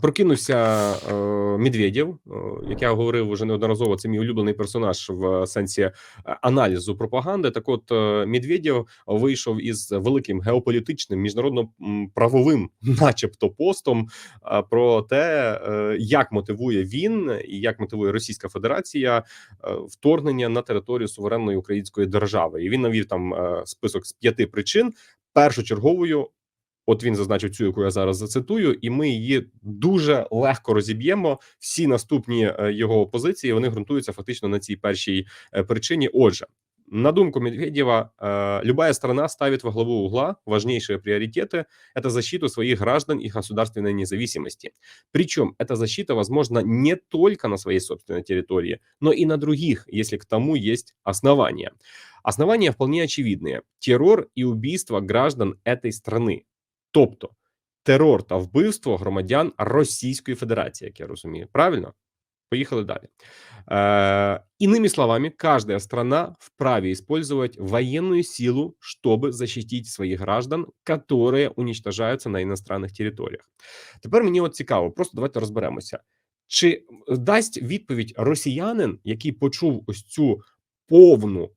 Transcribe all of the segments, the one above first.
Прокинувся е, Медведєв, е, як я говорив уже неодноразово. Це мій улюблений персонаж в сенсі е, аналізу пропаганди. Так, от е, Медведєв вийшов із великим геополітичним міжнародно-правовим, начебто, постом про те, як мотивує він і як мотивує Російська Федерація вторгнення на територію суверенної української держави. І він навів там список з п'яти причин. Першочерговою От він зазначив цю, яку я зараз зацитую, і ми її дуже легко розіб'ємо. Всі наступні е, його позиції вони ґрунтуються фактично на цій першій е, причині. Отже, на думку Медведева, э, любая страна ставит во главу угла важнейшие приоритеты – это защиту своих граждан и государственной независимости. Причем эта защита возможна не только на своей собственной территории, но и на других, если к тому есть основания. Основания вполне очевидные – террор и убийство граждан этой страны. Тобто терор та вбивство громадян Російської Федерації, як я розумію, правильно? Поїхали далі. Э, иными словами, каждая страна вправе использовать военную силу, чтобы защитить своих граждан, которые уничтожаються на іностранних територіях. Тепер мені от цікаво, просто давайте розберемося. Чи дасть відповідь росіянин, який почув ось цю повну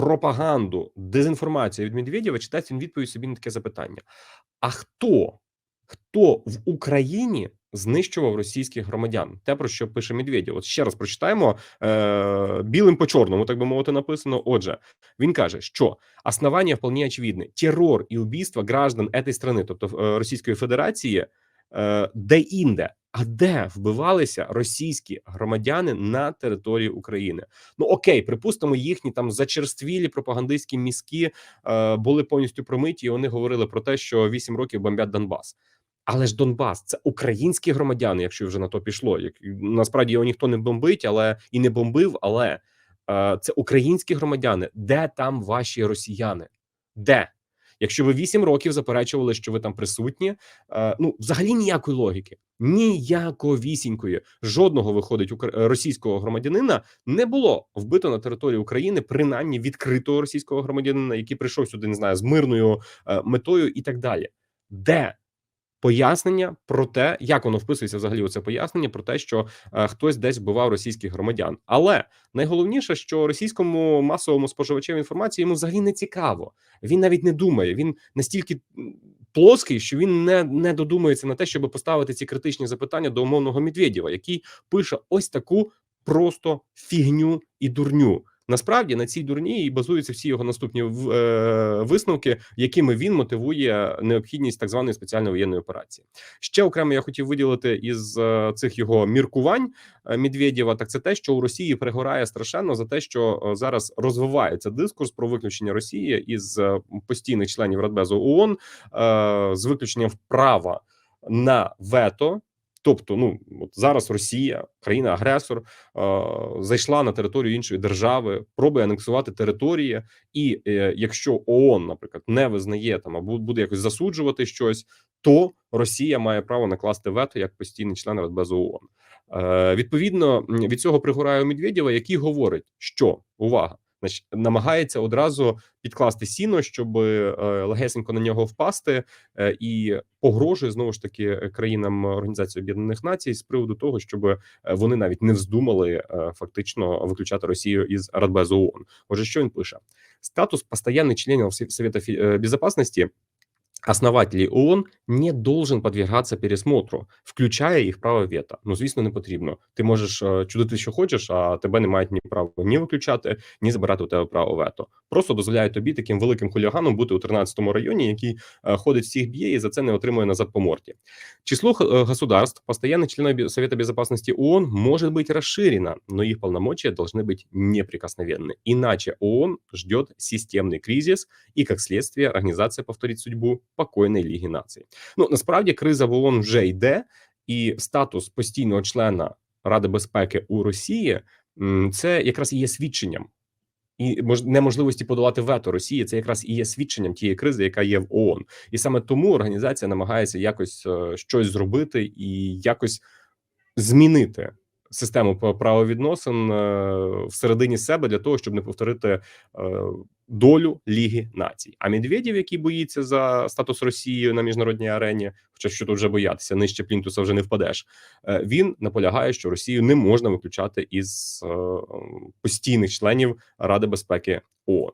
пропаганду, дезінформацію від Медведєва, чи дасть він відповідь собі на таке запитання: а хто? Хто в Україні знищував російських громадян? Те про що пише Медведєв. От ще раз прочитаємо е, білим по чорному, так би мовити, написано. Отже, він каже, що основання вполне очевидне: терор і убійства граждан цієї країни, тобто е, Російської Федерації, е, де інде. А де вбивалися російські громадяни на території України? Ну окей, припустимо, їхні там зачерствілі пропагандистські мізки е, були повністю промиті. і Вони говорили про те, що 8 років бомбять Донбас. Але ж Донбас це українські громадяни, якщо вже на то пішло. Як насправді його ніхто не бомбить, але і не бомбив. Але е, це українські громадяни. Де там ваші росіяни? Де? Якщо ви 8 років заперечували, що ви там присутні, е, ну взагалі ніякої логіки, ніяковісінької, жодного виходить російського громадянина не було вбито на території України, принаймні відкритого російського громадянина, який прийшов сюди, не знаю, з мирною е, метою і так далі. Де пояснення про те, як воно вписується взагалі у це пояснення про те, що е, хтось десь вбивав російських громадян. Але найголовніше, що російському масовому споживачеві інформації йому взагалі не цікаво. Він навіть не думає. Він настільки плоский, що він не не додумується на те, щоб поставити ці критичні запитання до умовного Медведєва, який пише ось таку просто фігню і дурню. Насправді на цій дурні і базуються всі його наступні е, висновки, якими він мотивує необхідність так званої спеціальної воєнної операції. Ще окремо я хотів виділити із е, цих його міркувань е, Медведєва. Так це те, що у Росії пригорає страшенно за те, що зараз розвивається дискурс про виключення Росії із постійних членів Радбезу ООН з виключенням вправа на вето Тобто, ну от зараз Росія, країна-агресор, е, зайшла на територію іншої держави, пробує анексувати території, і е, якщо ООН, наприклад, не визнає там або буде якось засуджувати щось, то Росія має право накласти вето як постійний член Радбезу ООН. Е, Відповідно від цього пригорає Медведєва, який говорить, що увага значить, намагається одразу підкласти сіно, щоб е, легесенько на нього впасти, е, і погрожує знову ж таки країнам Організації Об'єднаних Націй з приводу того, щоб е, вони навіть не вздумали фактично виключати Росію із Радбезу ООН. Отже, що він пише: статус постоянных членів Совета Безопасности Основателей ООН не должен подвергаться пересмотру, включая їх право вето. Ну, звісно, не потрібно. Ти можеш е, чудити, що хочеш, а тебе не мають ні права ні виключати, ні забирати у тебе право вето. Просто дозволяє тобі таким великим хуліганом бути у 13-му районі, який е, ходить всіх б'є і за це не отримує назад по морді. Число е, государств, постоянных членов Совета Безопасности ООН может быть расширено, но их полномочия должны быть неприкосновенны. Иначе ООН ждет системный кризис и, как следствие, организация повторить судьбу покойної Ліги Націй. Ну насправді криза в ООН вже йде, і статус постійного члена Ради безпеки у Росії це якраз і є свідченням. І неможливості подолати вето Росії це якраз і є свідченням тієї кризи, яка є в ООН. і саме тому організація намагається якось е, щось зробити і якось змінити систему правовідносин е, всередині себе для того, щоб не повторити е, долю Ліги Націй. А Медведєв, який боїться за статус Росії на міжнародній арені, хоча що тут вже боятися, нижче плінтуса вже не впадеш. е, Він наполягає, що Росію не можна виключати із постійних членів Ради безпеки ООН.